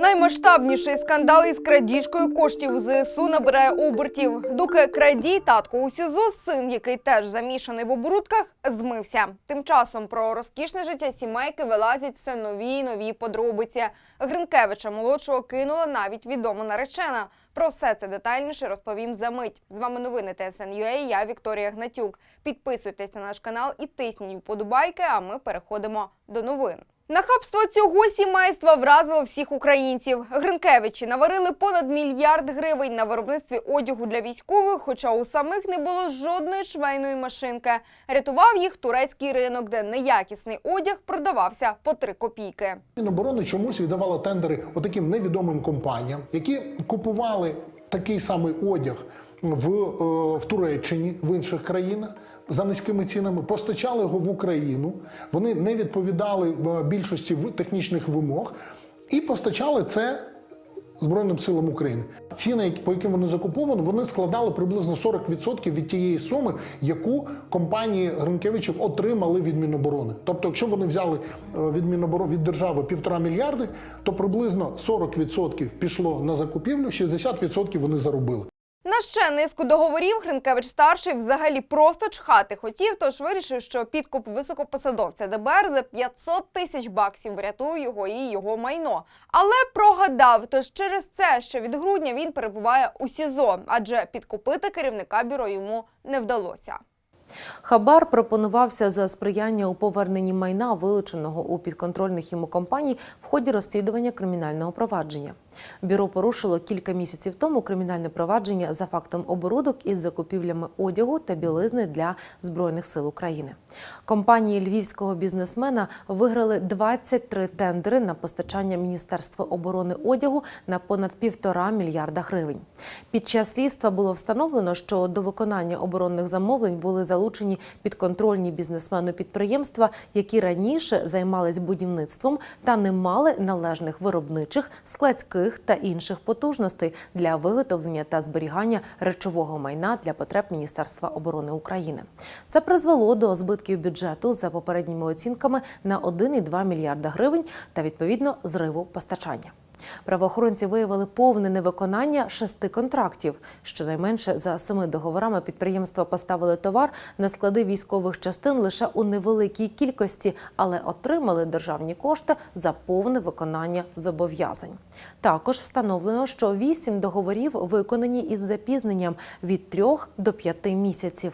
Наймасштабніший скандал із крадіжкою коштів у ЗСУ набирає обертів. Доки крадій татко у СІЗО, син, який теж замішаний в оборудках, змився. Тим часом про розкішне життя сімейки вилазять все нові й нові подробиці. Гринкевича молодшого кинула навіть відома наречена. Про все це детальніше розповім за мить. З вами новини ТСНЮА, я Вікторія Гнатюк. Підписуйтесь на наш канал і тисніть вподобайки, а ми переходимо до новин. Нахабство цього сімейства вразило всіх українців. Гринкевичі наварили понад мільярд гривень на виробництві одягу для військових, хоча у самих не було жодної швейної машинки. Рятував їх турецький ринок, де неякісний одяг продавався по три копійки. Міноборони чомусь віддавала тендери отаким невідомим компаніям, які купували такий самий одяг в, е, в Туреччині, в інших країнах за низькими цінами, постачали його в Україну. Вони не відповідали е, більшості технічних вимог і постачали це. Збройним силам України ціни, по яким вони закуповано, вони складали приблизно 40% від тієї суми, яку компанії Гринкевичів отримали від Міноборони. Тобто, якщо вони взяли е, від Міноборони від держави півтора мільярди, то приблизно 40% пішло на закупівлю, 60% вони заробили. На ще низку договорів Гринкевич старший взагалі просто чхати хотів, тож вирішив, що підкуп високопосадовця ДБР за 500 тисяч баксів врятує його і його майно. Але прогадав, тож через це ще від грудня він перебуває у СІЗО, адже підкупити керівника бюро йому не вдалося. Хабар пропонувався за сприяння у поверненні майна, вилученого у підконтрольних йому компаній в ході розслідування кримінального провадження. Бюро порушило кілька місяців тому кримінальне провадження за фактом оборудок із закупівлями одягу та білизни для збройних сил України. Компанії львівського бізнесмена виграли 23 тендери на постачання Міністерства оборони одягу на понад півтора мільярда гривень. Під час слідства було встановлено, що до виконання оборонних замовлень були залучені підконтрольні бізнесмену підприємства, які раніше займались будівництвом та не мали належних виробничих, складських та інших потужностей для виготовлення та зберігання речового майна для потреб Міністерства оборони України. Це призвело до збитків бюджету за попередніми оцінками на 1,2 мільярда гривень та відповідно зриву постачання. Правоохоронці виявили повне невиконання шести контрактів. Щонайменше за семи договорами підприємства поставили товар на склади військових частин лише у невеликій кількості, але отримали державні кошти за повне виконання зобов'язань. Також встановлено, що вісім договорів виконані із запізненням від трьох до п'яти місяців.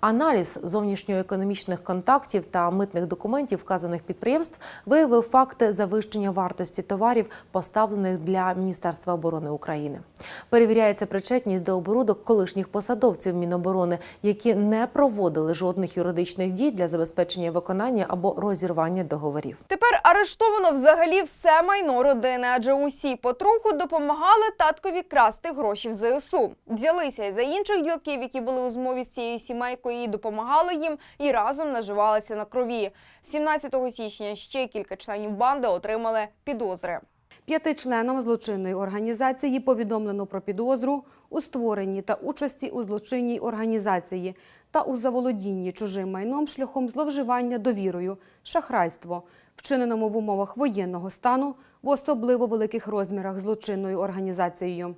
Аналіз зовнішньоекономічних контактів та митних документів вказаних підприємств виявив факти завищення вартості товарів, поставлених для Міністерства оборони України. Перевіряється причетність до оборудок колишніх посадовців Міноборони, які не проводили жодних юридичних дій для забезпечення виконання або розірвання договорів. Тепер арештовано взагалі все майно родини, адже усі потроху допомагали таткові красти гроші в ЗСУ. Взялися й за інших ділків, які були у змові з цією сімейкою, і допомагали їм, і разом наживалися на крові. 17 січня ще кілька членів банди отримали підозри. П'яти членам злочинної організації повідомлено про підозру у створенні та участі у злочинній організації та у заволодінні чужим майном шляхом зловживання довірою, шахрайство, вчиненому в умовах воєнного стану в особливо великих розмірах злочинною організацією.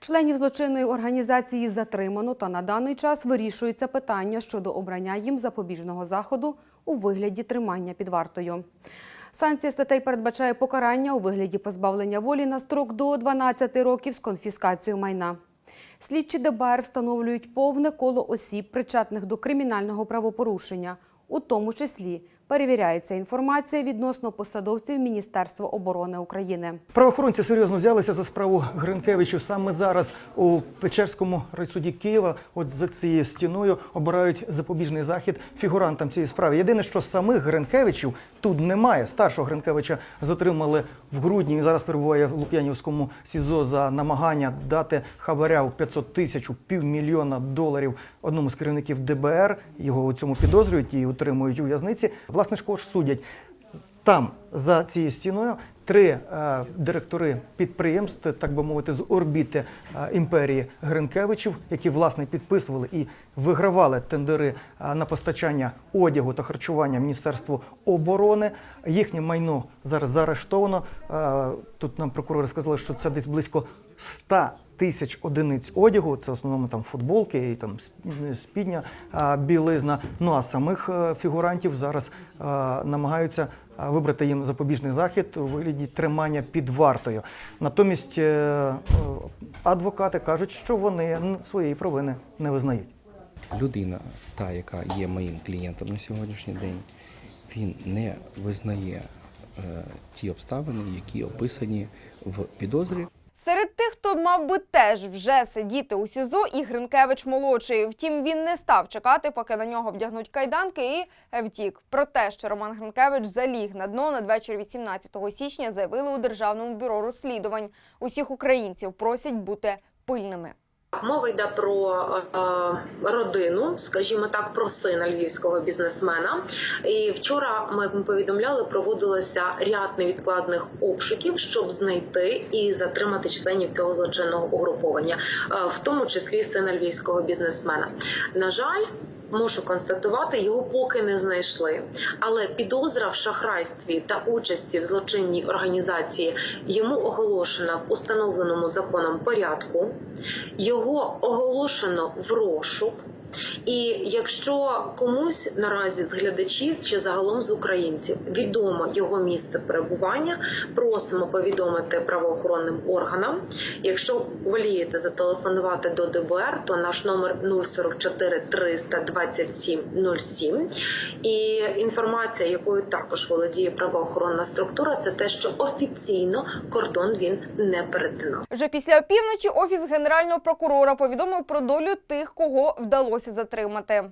Членів злочинної організації затримано та на даний час вирішується питання щодо обрання їм запобіжного заходу у вигляді тримання під вартою. Санкція статей передбачає покарання у вигляді позбавлення волі на строк до 12 років з конфіскацією майна. Слідчі ДБР встановлюють повне коло осіб, причетних до кримінального правопорушення, у тому числі перевіряється інформація відносно посадовців Міністерства оборони України. Правоохоронці серйозно взялися за справу Гринкевичу. Саме зараз у Печерському райсуді Києва, от за цією стіною, обирають запобіжний захід фігурантам цієї справи. Єдине, що самих Гринкевичів тут немає. Старшого Гринкевича затримали в грудні. Він зараз перебуває в Лук'янівському СІЗО за намагання дати хабаря у 500 тисяч у півмільйона доларів одному з керівників ДБР. Його у цьому підозрюють і утримують у в'язниці. Власне кого судять там за цією стіною три е, директори підприємств, так би мовити, з орбіти е, імперії Гринкевичів, які власне підписували і вигравали тендери е, на постачання одягу та харчування Міністерству оборони. Їхнє майно зараз заарештовано. Е, Тут нам прокурори сказали, що це десь близько 100 тисяч одиниць одягу. Це в основному там футболки і там спідня а, білизна. Ну а самих е, фігурантів зараз е, намагаються е, вибрати їм запобіжний захід у вигляді тримання під вартою. Натомість адвокати кажуть, що вони своєї провини не визнають. людина, та, яка є моїм клієнтом на сьогоднішній день, він не визнає е, ті обставини, які описані в підозрі. Серед хто мав би теж вже сидіти у СІЗО, і Гринкевич молодший. Втім, він не став чекати, поки на нього вдягнуть кайданки, і втік. Про те, що Роман Гринкевич заліг на дно надвечір 18 січня, заявили у Державному бюро розслідувань. Усіх українців просять бути пильними. Мова йде про е, родину, скажімо так, про сина львівського бізнесмена. І вчора ми повідомляли, проводилося ряд невідкладних обшуків, щоб знайти і затримати членів цього злочинного угруповання, е, в тому числі сина львівського бізнесмена. На жаль. Можу констатувати, його поки не знайшли. Але підозра в шахрайстві та участі в злочинній організації йому оголошена в установленому законом порядку. Його оголошено в розшук. І якщо комусь наразі з глядачів чи загалом з українців відомо його місце перебування, просимо повідомити правоохоронним органам. Якщо волієте зателефонувати до ДБР, то наш номер 044 327 07. І інформація, якою також володіє правоохоронна структура, це те, що офіційно кордон він не перетинав. Вже після опівночі офіс генерального прокурора повідомив про долю тих, кого вдалося затримати.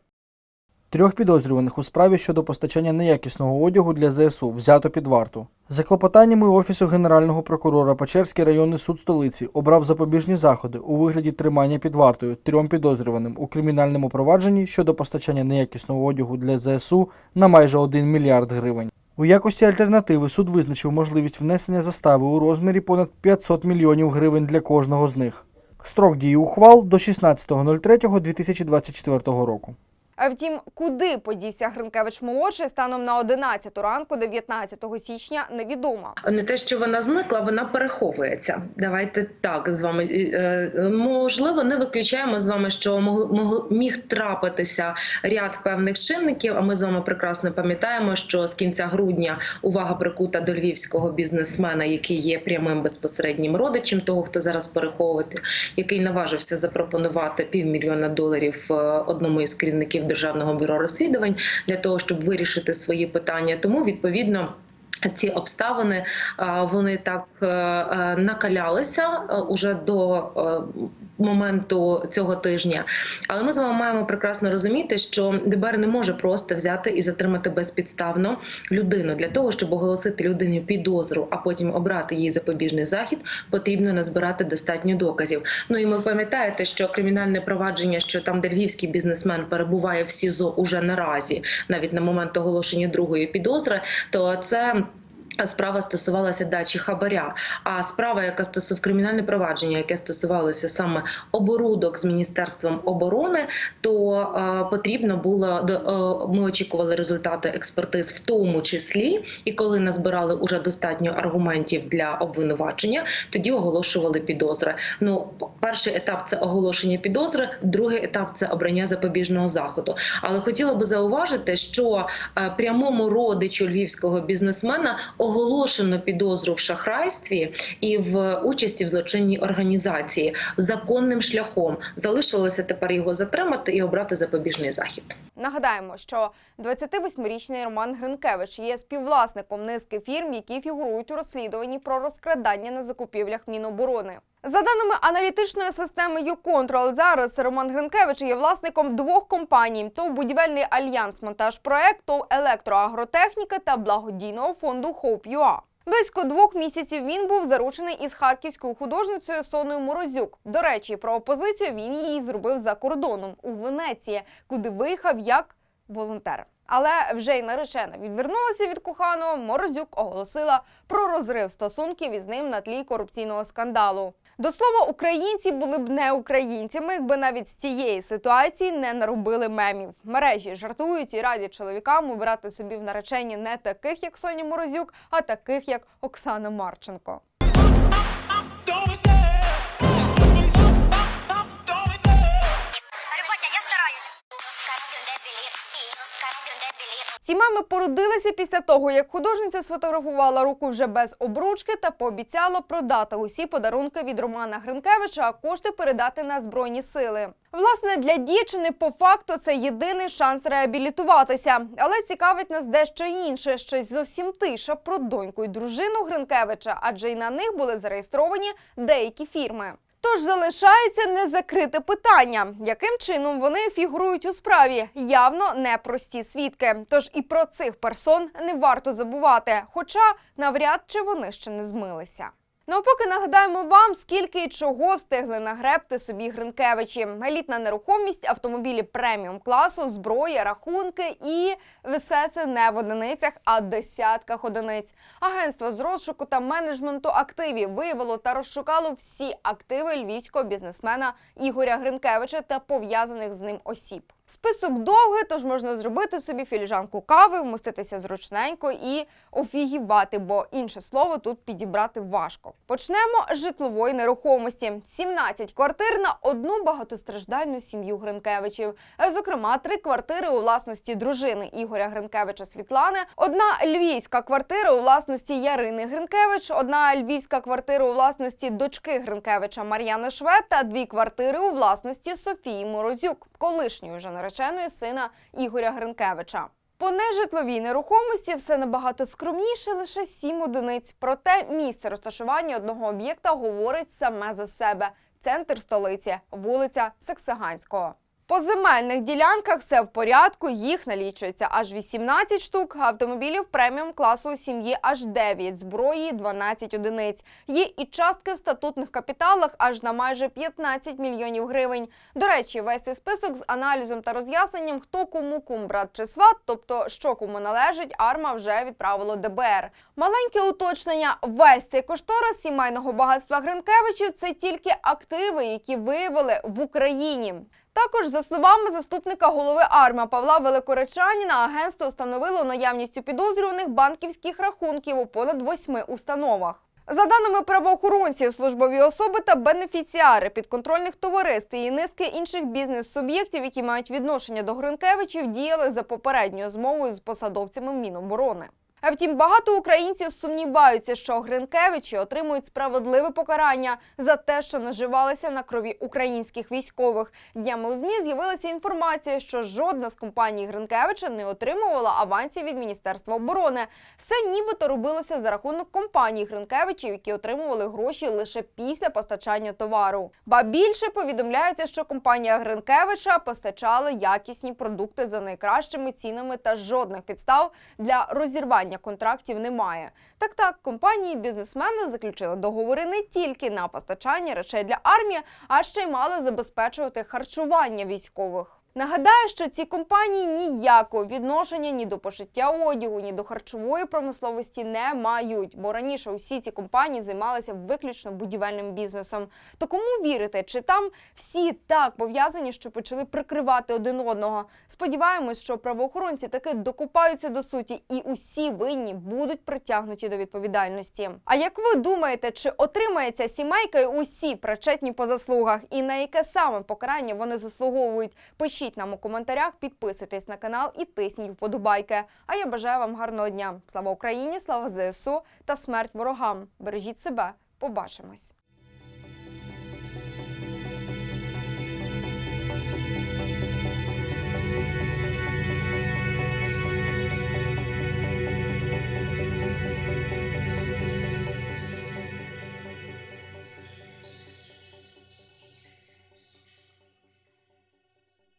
Трьох підозрюваних у справі щодо постачання неякісного одягу для ЗСУ взято під варту. За клопотаннями Офісу Генерального прокурора Печерський районний суд столиці обрав запобіжні заходи у вигляді тримання під вартою трьом підозрюваним у кримінальному провадженні щодо постачання неякісного одягу для ЗСУ на майже 1 мільярд гривень. У якості альтернативи суд визначив можливість внесення застави у розмірі понад 500 мільйонів гривень для кожного з них. Строк дії ухвал до 16.03.2024 року. А втім, куди подівся Гринкевич молодший станом на 11 ранку 19 січня, невідомо. Не те, що вона зникла, вона переховується. Давайте так з вами Е, можливо, не виключаємо з вами, що міг трапитися ряд певних чинників. А ми з вами прекрасно пам'ятаємо, що з кінця грудня увага прикута до львівського бізнесмена, який є прямим безпосереднім родичем того, хто зараз переховувати, який наважився запропонувати півмільйона доларів е, одному із керівників державного бюро розслідувань для того, щоб вирішити свої питання. Тому відповідно. Ці обставини вони так е, е, накалялися е, уже до е, моменту цього тижня. Але ми з вами маємо прекрасно розуміти, що ДБР не може просто взяти і затримати безпідставно людину для того, щоб оголосити людині підозру, а потім обрати їй запобіжний захід, потрібно назбирати достатньо доказів. Ну і ми пам'ятаєте, що кримінальне провадження, що там де львівський бізнесмен перебуває в СІЗО уже наразі, навіть на момент оголошення другої підозри, то це. Справа стосувалася дачі хабаря. А справа, яка стосув кримінальне провадження, яке стосувалося саме оборудок з міністерством оборони, то е, потрібно було до е, ми очікували результати експертиз, в тому числі, і коли назбирали уже достатньо аргументів для обвинувачення, тоді оголошували підозри. Ну, перший етап це оголошення підозри, другий етап це обрання запобіжного заходу. Але хотіла би зауважити, що е, прямому родичу львівського бізнесмена оголошено підозру в шахрайстві і в участі в злочинній організації законним шляхом. Залишилося тепер його затримати і обрати запобіжний захід. Нагадаємо, що 28-річний Роман Гринкевич є співвласником низки фірм, які фігурують у розслідуванні про розкрадання на закупівлях Міноборони. За даними аналітичної системи «Юконтрол», зараз Роман Гринкевич є власником двох компаній: ТОВ «Будівельний альянс монтажпроект», ТОВ «Електроагротехніка» та благодійного фонду «Хоуп.ЮА». Близько двох місяців він був заручений із харківською художницею Соною Морозюк. До речі, про опозицію він її зробив за кордоном у Венеції, куди виїхав як волонтер. Але вже й наречена відвернулася від коханого. Морозюк оголосила про розрив стосунків із ним на тлі корупційного скандалу. До слова, українці були б не українцями, якби навіть з цієї ситуації не наробили мемів. Мережі жартують і радять чоловікам обирати собі в наречені не таких, як Соня Морозюк, а таких, як Оксана Марченко. Ці меми породилися після того, як художниця сфотографувала руку вже без обручки та пообіцяла продати усі подарунки від Романа Гринкевича, а кошти передати на збройні сили. Власне, для дівчини по факту це єдиний шанс реабілітуватися. Але цікавить нас дещо інше, щось зовсім тише про доньку й дружину Гринкевича, адже й на них були зареєстровані деякі фірми. Тож залишається незакрите питання, яким чином вони фігурують у справі. Явно непрості свідки. Тож і про цих персон не варто забувати, хоча навряд чи вони ще не змилися. Ну поки нагадаємо вам, скільки і чого встигли нагребти собі Гринкевичі. Елітна нерухомість, автомобілі преміум класу, зброя, рахунки і все це не в одиницях, а десятках одиниць. Агентство з розшуку та менеджменту активів виявило та розшукало всі активи львівського бізнесмена Ігоря Гринкевича та пов'язаних з ним осіб. Список довгий, тож можна зробити собі філіжанку кави, вмоститися зручненько і офігівати, бо інше слово тут підібрати важко. Почнемо з житлової нерухомості: 17 квартир на одну багатостраждальну сім'ю Гринкевичів. Зокрема, три квартири у власності дружини Ігоря Гринкевича Світлани, одна львівська квартира у власності Ярини Гринкевич, одна львівська квартира у власності дочки Гринкевича Мар'яни Швед та дві квартири у власності Софії Морозюк, колишньої вже нареченої сина Ігоря Гринкевича. По нежитловій нерухомості все набагато скромніше, лише сім одиниць. Проте місце розташування одного об'єкта говорить саме за себе. Центр столиці, вулиця Саксаганського. По земельних ділянках все в порядку, їх налічується аж 18 штук, автомобілів преміум класу сім'ї аж 9, зброї 12 одиниць. Є і частки в статутних капіталах аж на майже 15 мільйонів гривень. До речі, весь цей список з аналізом та роз'ясненням, хто кому кум брат чи сват, тобто що кому належить, арма вже відправило ДБР. Маленьке уточнення: весь цей кошторис сімейного багатства Гринкевичів це тільки активи, які виявили в Україні. Також, за словами заступника голови АРМА Павла Великоречаніна, агентство встановило наявність у підозрюваних банківських рахунків у понад восьми установах. За даними правоохоронців, службові особи та бенефіціари підконтрольних товариств і низки інших бізнес-суб'єктів, які мають відношення до Гринкевичів, діяли за попередньою змовою з посадовцями Міноборони. А втім, багато українців сумніваються, що Гринкевичі отримують справедливе покарання за те, що наживалися на крові українських військових. Днями у змі з'явилася інформація, що жодна з компаній Гринкевича не отримувала авансів від Міністерства оборони. Все нібито робилося за рахунок компаній Гринкевичів, які отримували гроші лише після постачання товару. Ба більше повідомляється, що компанія Гринкевича постачала якісні продукти за найкращими цінами та жодних підстав для розірвання контрактів немає. Так так, компанії бізнесмени заключили договори не тільки на постачання речей для армії, а ще й мали забезпечувати харчування військових. Нагадаю, що ці компанії ніякого відношення ні до пошиття одягу, ні до харчової промисловості не мають, бо раніше усі ці компанії займалися виключно будівельним бізнесом. То кому вірити? Чи там всі так пов'язані, що почали прикривати один одного? Сподіваємось, що правоохоронці таки докупаються до суті, і усі винні будуть притягнуті до відповідальності. А як ви думаєте, чи отримає ця сімейка і усі причетні по заслугах, і на яке саме покарання вони заслуговують? Пишіть нам у коментарях, підписуйтесь на канал і тисніть вподобайки. А я бажаю вам гарного дня. Слава Україні, слава ЗСУ та смерть ворогам. Бережіть себе. Побачимось.